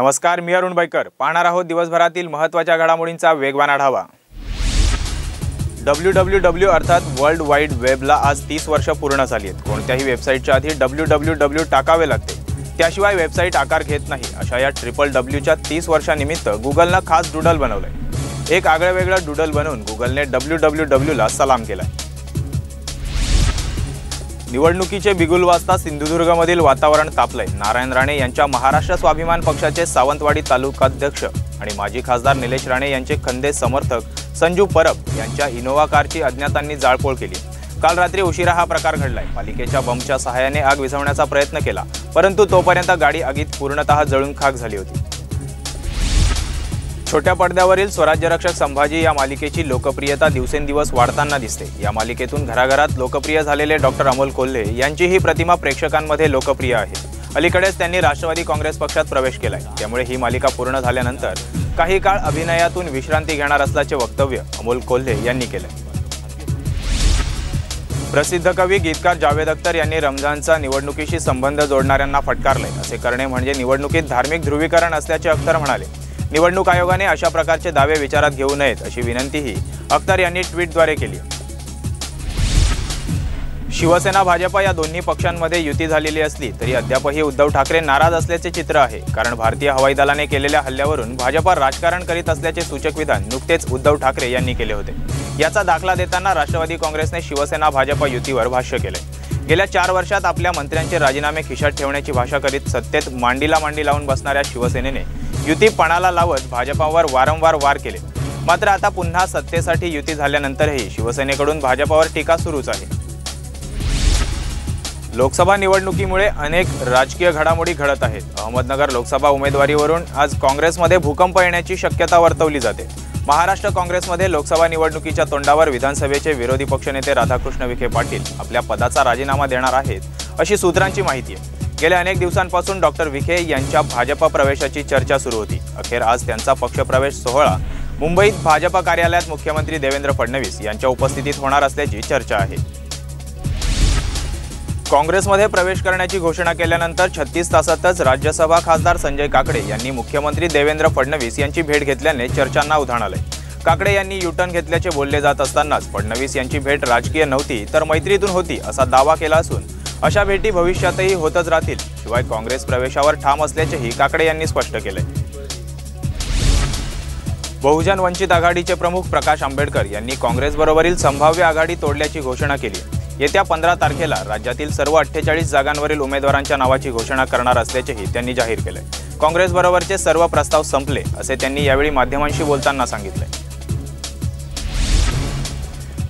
नमस्कार मी अरुण बैकर. पाहणार आहोत दिवसभरातील महत्त्वाच्या घडामोडींचा वेगवान आढावा. डब्ल्यू डब्ल्यू डब्ल्यू अर्थात वर्ल्ड वाईड वेबला आज तीस वर्ष पूर्ण झाली आहेत. कोणत्याही वेबसाईटच्या आधी डब्ल्यू डब्ल्यू डब्ल्यू टाकावे लागते. त्याशिवाय वेबसाईट आकार घेत नाही. अशा या ट्रिपल डब्ल्यूच्या तीस वर्षानिमित्त गुगलनं खास डुडल बनवलंय. एक आगळं वेगळं डुडल बनवून गुगलने डब्ल्यू डब्ल्यू डब्ल्यूला सलाम केलाय. निवडणुकीचे बिगुल वाजता सिंधुदुर्गमधील वातावरण तापलंय. नारायण राणे यांच्या महाराष्ट्र स्वाभिमान पक्षाचे सावंतवाडी तालुकाध्यक्ष आणि माजी खासदार निलेश राणे यांचे खंदे समर्थक संजू परब यांच्या इनोव्हा कारची अज्ञातांनी जाळपोळ केली. काल रात्री उशिरा हा प्रकार घडलाय. पालिकेच्या बमच्या सहाय्याने आग विझवण्याचा प्रयत्न केला परंतु तोपर्यंत गाडी आगीत पूर्णतः जळून खाक झाली होती. छोट्या पडद्यावरील स्वराज्य रक्षक संभाजी या मालिकेची लोकप्रियता दिवसेंदिवस वाढताना दिसते. या मालिकेतून घराघरात लोकप्रिय झालेले डॉक्टर अमोल कोल्हे यांची ही प्रतिमा प्रेक्षकांमध्ये लोकप्रिय आहे. अलीकडेच त्यांनी राष्ट्रवादी काँग्रेस पक्षात प्रवेश केलाय. त्यामुळे ही मालिका पूर्ण झाल्यानंतर काही काळ अभिनयातून विश्रांती घेणार असल्याचे वक्तव्य अमोल कोल्हे यांनी केलंय. प्रसिद्ध कवी गीतकार जावेद अख्तर यांनी रमजानचा निवडणुकीशी संबंध जोडणाऱ्यांना फटकारले असे करणे म्हणजे निवडणुकीत धार्मिक ध्रुवीकरण असल्याचे अख्तर म्हणाले. निवडणूक आयोगाने अशा प्रकारचे दावे विचारात घेऊ नयेत अशी विनंतीही अख्तर यांनी ट्विटद्वारे केली. शिवसेना भाजपा या दोन्ही पक्षांमध्ये युती झालेली असली तरी अद्यापही उद्धव ठाकरे नाराज असल्याचे चित्र आहे. कारण भारतीय हवाई दलाने केलेल्या हल्ल्यावरून भाजपा राजकारण करीत असल्याचे सूचक विधान नुकतेच उद्धव ठाकरे यांनी केले होते. याचा दाखला देताना राष्ट्रवादी काँग्रेसने शिवसेना भाजपा युतीवर भाष्य केले. गेल्या चार वर्षात आपल्या मंत्र्यांचे राजीनामे खिशात ठेवण्याची भाषा करीत सत्तेत मांडीला मांडी लावून बसणाऱ्या शिवसेनेने युती पणाला लावत भाजपावर वारंवार वार केले. मात्र आता पुन्हा सत्तेसाठी युती झाल्यानंतरही शिवसेनेकडून भाजपावर टीका सुरूच आहे. लोकसभा निवडणुकीमुळे अनेक राजकीय घडामोडी घडत आहेत. अहमदनगर लोकसभा उमेदवारीवरून आज काँग्रेसमध्ये भूकंप येण्याची शक्यता वर्तवली जाते. महाराष्ट्र काँग्रेसमध्ये लोकसभा निवडणुकीच्या तोंडावर विधानसभेचे विरोधी पक्षनेते राधाकृष्ण विखे पाटील आपल्या पदाचा राजीनामा देणार आहेत अशी सूत्रांची माहिती आहे. गेल्या अनेक दिवसांपासून डॉक्टर विखे यांच्या भाजपा प्रवेशाची चर्चा सुरू होती. अखेर आज त्यांचा पक्षप्रवेश सोहळा. मुंबईत भाजपा कार्यालयात मुख्यमंत्री देवेंद्र फडणवीस यांच्या उपस्थितीत होणार असल्याची चर्चा आहे. काँग्रेसमध्ये प्रवेश करण्याची घोषणा केल्यानंतर छत्तीस तासातच राज्यसभा खासदार संजय काकडे यांनी मुख्यमंत्री देवेंद्र फडणवीस यांची भेट घेतल्याने चर्चांना उधाण आलंय. काकडे यांनी युटर्न घेतल्याचे बोलले जात असतानाच फडणवीस यांची भेट राजकीय नव्हती तर मैत्रीतून होती असा दावा केला असून अशा भेटी भविष्यातही होतच राहतील. शिवाय काँग्रेस प्रवेशावर ठाम असल्याचेही काकडे यांनी स्पष्ट केले. बहुजन वंचित आघाडीचे प्रमुख प्रकाश आंबेडकर यांनी काँग्रेसबरोबरील संभाव्य आघाडी तोडल्याची घोषणा केली. येत्या पंधरा तारखेला राज्यातील सर्व अठ्ठेचाळीस जागांवरील उमेदवारांच्या नावाची घोषणा करणार असल्याचेही त्यांनी जाहीर केले. काँग्रेसबरोबरचे सर्व प्रस्ताव संपले असे त्यांनी यावेळी माध्यमांशी बोलताना सांगितले.